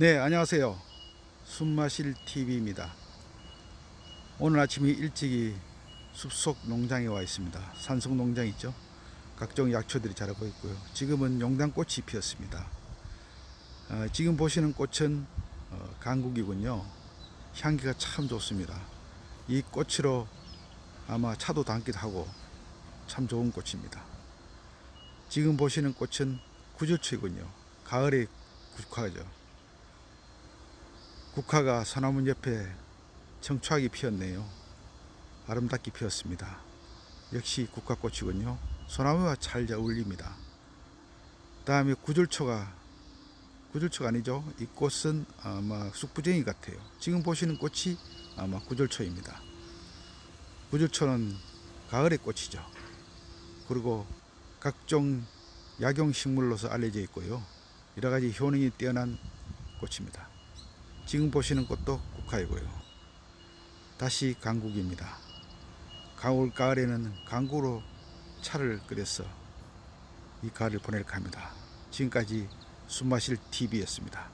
네, 안녕하세요. 숨마실 TV입니다. 오늘 아침에 일찍이 숲속 농장에 와 있습니다. 산속 농장 있죠? 각종 약초들이 자라고 있고요. 지금은 용당꽃이 피었습니다. 어, 지금 보시는 꽃은 어, 강국이군요. 향기가 참 좋습니다. 이 꽃으로 아마 차도 담기도 하고 참 좋은 꽃입니다. 지금 보시는 꽃은 구절초이군요. 가을의 국화죠. 국화가 소나무 옆에 청초하게 피었네요. 아름답게 피었습니다. 역시 국화꽃이군요. 소나무와 잘 어울립니다. 다음에 구절초가 구절초가 아니죠. 이 꽃은 아마 쑥부쟁이 같아요. 지금 보시는 꽃이 아마 구절초입니다. 구절초는 가을의 꽃이죠. 그리고 각종 약용 식물로서 알려져 있고요. 여러 가지 효능이 뛰어난 꽃입니다. 지금 보시는 꽃도 국화이고요. 다시 강국입니다. 가을 가을에는 강국으로 차를 끓여서 이 가을을 보낼까 합니다. 지금까지 숨마실 TV였습니다.